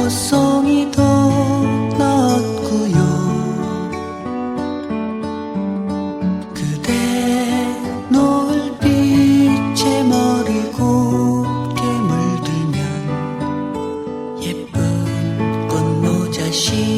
꽃송이 더 넣었고요. 그대 노을빛에 머리 곱게 물들면 예쁜 꽃모자 시